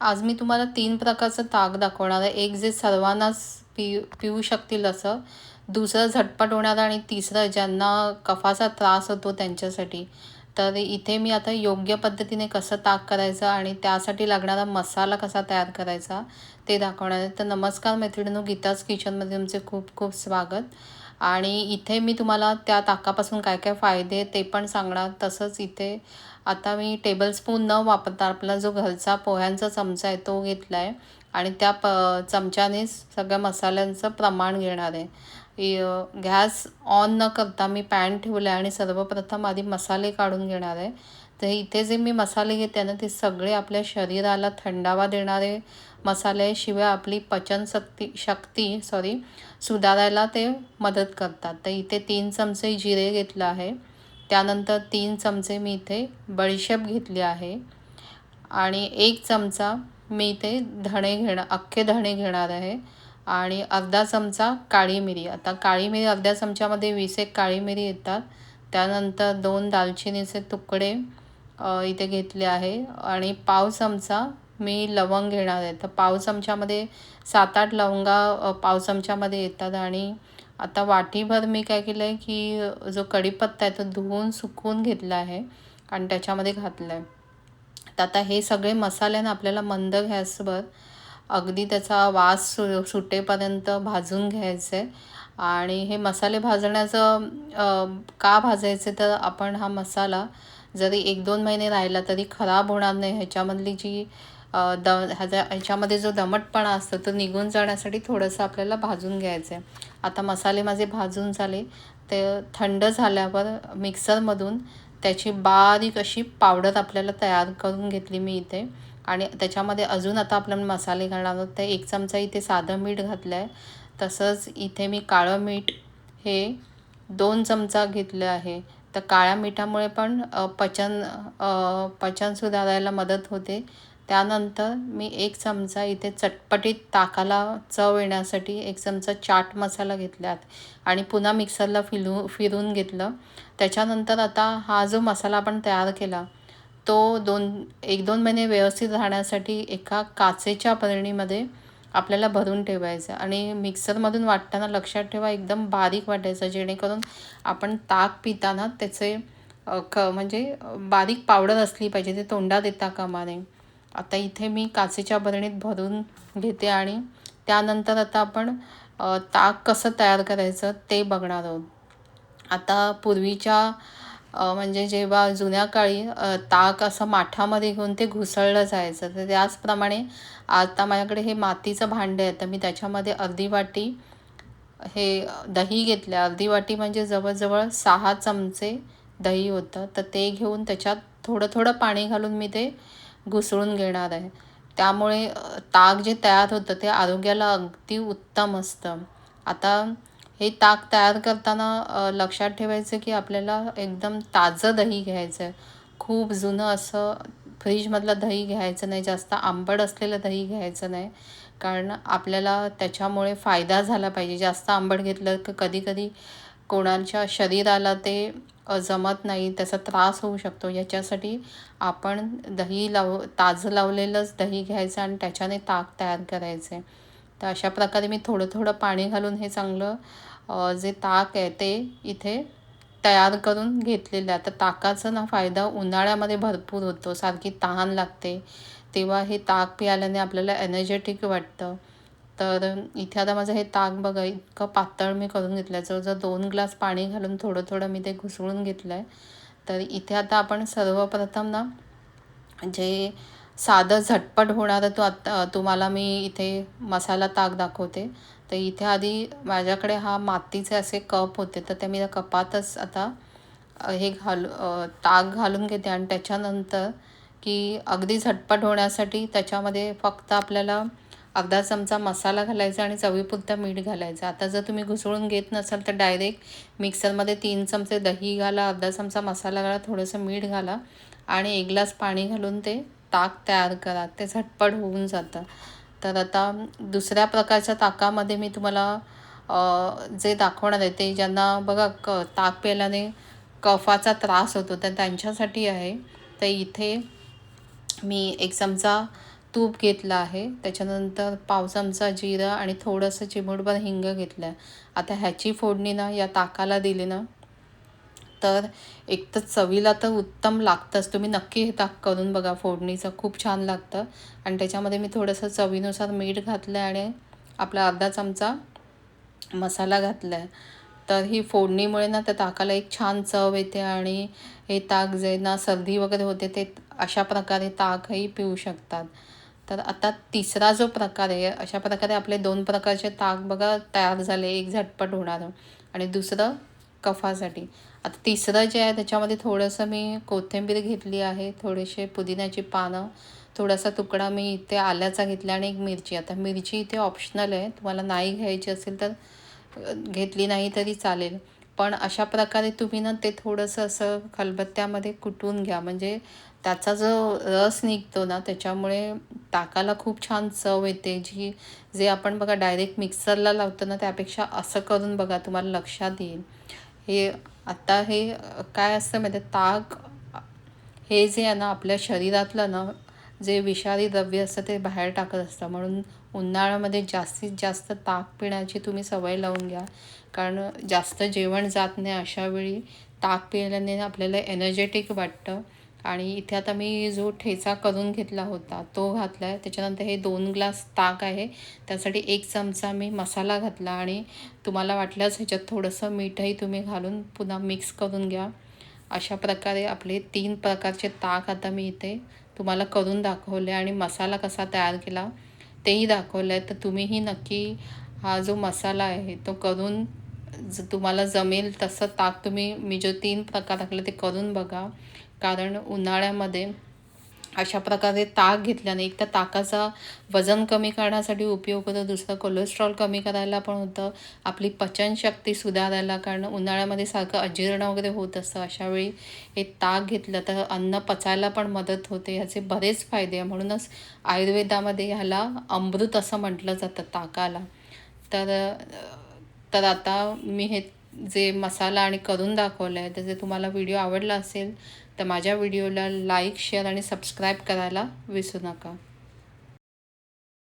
आज मी तुम्हाला तीन प्रकारचं ताक दाखवणार आहे. एक जे सर्वांनाच पि पिऊ शकतील असं दुसरं झटपट होणारं आणि तिसरं ज्यांना कफाचा त्रास होतो त्यांच्यासाठी. तर इथे मी आता योग्य पद्धतीने कसं ताक करायचं आणि त्यासाठी लागणारा मसाला कसा तयार करायचा ते दाखवणार आहे. तर नमस्कार मैत्रिणींनो गीताज किचनमध्ये तुमचे खूप खूप स्वागत. आणि इथे मी तुम्हाला त्या ताकापासून काय काय फायदे ते पण सांगणार. तसंच इथे आता मी टेबलस्पून न वापरता आपला जो घरचा पोह्यांचा चमचा आहे तो घेतला आहे आणि त्या प चमच्यानेच सगळ्या मसाल्यांचं प्रमाण घेणार आहे. गॅस ऑन न करता मी पॅन ठेवलं आहे आणि सर्वप्रथम आधी मसाले काढून घेणार आहे. तर इथे जे मी मसाले घेते ना ते सगळे आपल्या शरीराला थंडावा देणारे मसाले शिवाय आपली पचनशक्ती शक्ती सॉरी सुधारायला ते मदत करतात. तर इथे तीन चमचे जिरे घेतलं आहे. त्यानंतर तीन चमचे मी इथे बडीशेप घेतली आहे. आणि एक चमचा मी इथे धणे घेणं अख्खे धणे घेणार आहे. आणि अर्धा चमचा काळी मिरी. आता काळी मिरी अर्ध्या चमच्यामध्ये वीस एक काळी मिरी येतात. त्यानंतर दोन दालचिनीचे तुकडे इथे घेतले आहे. आणि पाव चमचा मी लवंग घेणार आहे. तर पाव चमच्यामध्ये सात आठ लवंगा पाव चमच्यामध्ये येतात. आणि आता वाटीभर मी काय केलं आहे की जो कढीपत्ता आहे तो धुवून सुकवून घेतला आहे. आणि त्याच्यामध्ये घातलं आहे. तर आता हे सगळे मसाल्यानं आपल्याला मंद गॅसवर अगदी त्याचा वास सु सुटेपर्यंत भाजून घ्यायचं. आहे आणि हे मसाले भाजण्याचं का भाजायचे? तर आपण हा मसाला जरी एक दोन महिने राहिला तरी खराब होणार नाही. ह्याच्यामधली जी द ह्याच्या ह्याच्यामध्ये जो दमटपणा असतो तो निघून जाण्यासाठी थोडंसं आपल्याला भाजून घ्यायचं आहे आता मसाले माझे भाजून झाले. ते थंड झाल्यावर मिक्सरमधून त्याची बारीक अशी पावडर आपल्याला तयार करून घेतली मी इथे. आणि त्याच्यामध्ये अजून आता आपण मसाले घालणार आहोत. तर एक चमचा इथे साधं मीठ घातलं आहे तसंच इथे मी काळं मीठ हे दोन चमचा घेतलं आहे. तर काळ्या मिठामुळे पण पचन पचन सुधारायला मदत होते. त्यानंतर मी एक चमचा इथे चटपटीत ताकाला चव येण्यासाठी एक चमचा चाट मसाला घेतल्यात आणि पुन्हा मिक्सरला फिलू फिरून घेतलं. त्याच्यानंतर आता हा जो मसाला आपण तयार केला तो दोन एक दोन महिने व्यवस्थित राहण्यासाठी एका काचेच्या बरणीमध्ये आपल्याला भरून ठेवायचं आणि मिक्सरमधून वाटताना लक्षात ठेवा एकदम बारीक वाटायचं जेणेकरून आपण ताक पिताना त्याचे क म्हणजे बारीक पावडर असली पाहिजे ते तोंडात येता कामा नये. आता इथे मी काचेच्या बरणीत भरून घेते आणि त्यानंतर आता आपण ताक कसं तयार करायचं ते बघणार आहोत. आता पूर्वीच्या म्हणजे जेव्हा जुन्या काळी ताक असं माठामध्ये घेऊन ते घुसळलं जायचं तर त्याचप्रमाणे आता माझ्याकडे हे मातीचं भांडे आहे तर मी त्याच्यामध्ये अर्धी वाटी हे दही घेतलं. अर्धी वाटी म्हणजे जवळजवळ सहा चमचे दही होतं तर ते घेऊन त्याच्यात थोडं थोडं पाणी घालून मी ते घुसळून घेणार आहे. त्यामुळे ताक जे तयार होतं ते आरोग्याला अगदी उत्तम असतं. आता हे ताक तयार करताना लक्षात ठेवायचं की आपल्याला एकदम ताजं दही घ्यायचं आहे. खूप जुनं असं फ्रीजमधलं दही घ्यायचं नाही जास्त आंबट असलेलं दही घ्यायचं नाही. कारण आपल्याला त्याच्यामुळे फायदा झाला पाहिजे. जास्त आंबट घेतलं की कधीकधी कोणाच्या शरीराला ते जमत नाही त्याचा त्रास होऊ शकतो. याच्यासाठी आपण दही लाव ताजं लावलेलंच दही घ्यायचं आणि त्याच्याने ताक तयार करायचं आहे. तर अशा प्रकारे मी थोडं थोडं पाणी घालून हे चांगलं जे ताक आहे ते इथे तयार करून घेतलेलं आहे. तर ताकाचा ना फायदा उन्हाळ्यामध्ये भरपूर होतो. सारखी तहान लागते. तेव्हा हे ताक पियाल्याने आपल्याला एनर्जेटिक वाटतं. तर इथे आता माझं हे ताक बघा इतकं पातळ मी करून घेतलं आहे जवळजवळ दोन ग्लास पाणी घालून थोडं थोडं मी ते घुसळून घेतलं आहे तर इथे आता आपण सर्वप्रथम ना जे साधं झटपट होणारं तो आत्ता तुम्हाला मी इथे मसाला ताक दाखवते. तर इथे आधी माझ्याकडे हा मातीचे असे कप होते तर ते मी त्या कपातच आता हे घाल ताक घालून घेते. आणि त्याच्यानंतर की अगदी झटपट होण्यासाठी त्याच्यामध्ये फक्त आपल्याला अर्धा चमचा मसाला घालायचा आणि चवीपुरता मीठ घालायचं. आता जर तुम्ही घुसळून घेत नसाल तर डायरेक्ट मिक्सरमध्ये तीन चमचे दही घाला अर्धा चमचा मसाला घाला थोडंसं मीठ घाला आणि एक ग्लास पाणी घालून ते ताक तयार करा ते झटपट होऊन जातं. तर आता दुसऱ्या प्रकारच्या ताकामध्ये मी तुम्हाला जे दाखवणार आहे ते ज्यांना बघा क ताक प्यायल्याने कफाचा त्रास होतो तर त्यांच्यासाठी आहे. तर इथे मी एक चमचा तूप घेतलं आहे. त्याच्यानंतर पाव चमचा जिरं आणि थोडंसं चिमूटभर हिंग घेतलं आहे. आता ह्याची फोडणी ना या ताकाला दिली ना तर एक तर चवीला तर उत्तम लागतंच. तुम्ही नक्की हे ताक करून बघा. फोडणीचं खूप छान लागतं. आणि त्याच्यामध्ये मी थोडंसं चवीनुसार मीठ घातलं आहे आणि आपला अर्धा चमचा मसाला घातला आहे तर ही फोडणीमुळे ना त्या ताकाला एक छान चव येते आणि हे ताक जे ना सर्दी वगैरे होते ते अशा प्रकारे ताकही पिऊ शकतात. तर आता तिसरा जो प्रकार आहे अशा प्रकारे आपले दोन प्रकारचे ताक बघा तयार झाले. एक झटपट होणारं आणि दुसरं कफासाठी. आता तिसरं जे आहे त्याच्यामध्ये थोडंसं मी कोथिंबीर घेतली आहे थोडेसे पुदिन्याची पानं थोडासा तुकडा मी इथे आल्याचा घेतला आणि एक मिरची. आता मिरची इथे ऑप्शनल आहे. तुम्हाला नाही घ्यायची असेल तर घेतली नाही तरी चालेल. पण अशा प्रकारे तुम्ही ना ते थोडंसं असं खलबत्त्यामध्ये कुटून घ्या. म्हणजे त्याचा जो रस निघतो ना त्याच्यामुळे ताकाला खूप छान चव येते. जी जे आपण बघा डायरेक्ट मिक्सरला लावतो ना त्यापेक्षा असं करून बघा तुम्हाला लक्षात येईल. हे आत्ता हे काय असतं माहिती ताक हे जे आहे ना आपल्या शरीरातलं ना जे विषारी द्रव्य असतं ते बाहेर टाकत असतं. म्हणून उन्हाळ्यामध्ये जास्तीत जास्त ताक पिण्याची तुम्ही सवय लावून घ्या. कारण जास्त जेवण जात नाही अशावेळी ताक पिल्याने आपल्याला एनर्जेटिक वाटतं. आणि इथे आता मी जो ठेचा करून घेतला होता तो घातला आहे त्याच्यानंतर हे दोन ग्लास ताक आहे. त्यासाठी एक चमचा मी मसाला घातला आणि तुम्हाला वाटल्यास ह्याच्यात थोडंसं मीठही तुम्ही घालून पुन्हा मिक्स करून घ्या. अशा प्रकारे आपले तीन प्रकारचे ताक आता मी इथे तुम्हाला करून दाखवले आणि मसाला कसा तयार केला तेही दाखवलं आहे तर तुम्हीही नक्की हा जो मसाला आहे तो करून ज तुम्हाला जमेल तसं ताक तुम्ही मी जो तीन प्रकार टाकले ते करून बघा. कारण उन्हाळ्यामध्ये अशा प्रकारे ताक घेतल्याने एक तर ताकाचा वजन कमी करण्यासाठी उपयोग होतो दुसरं कोलेस्ट्रॉल कमी करायला पण होतं. आपली पचनशक्ती सुधारायला कारण उन्हाळ्यामध्ये सारखं अजीर्ण वगैरे होत असतं अशावेळी हे ताक घेतलं तर अन्न पचायला पण मदत होते. ह्याचे बरेच फायदे आहे. म्हणूनच आयुर्वेदामध्ये ह्याला अमृत असं म्हटलं जातं ताकाला. तर तर आता मी हे जे मसाला आणि करून दाखवलं आहे त्याचे तुम्हाला व्हिडिओ आवडला असेल तर माझ्या व्हिडिओला लाईक शेअर आणि सबस्क्राईब करायला विसरू नका.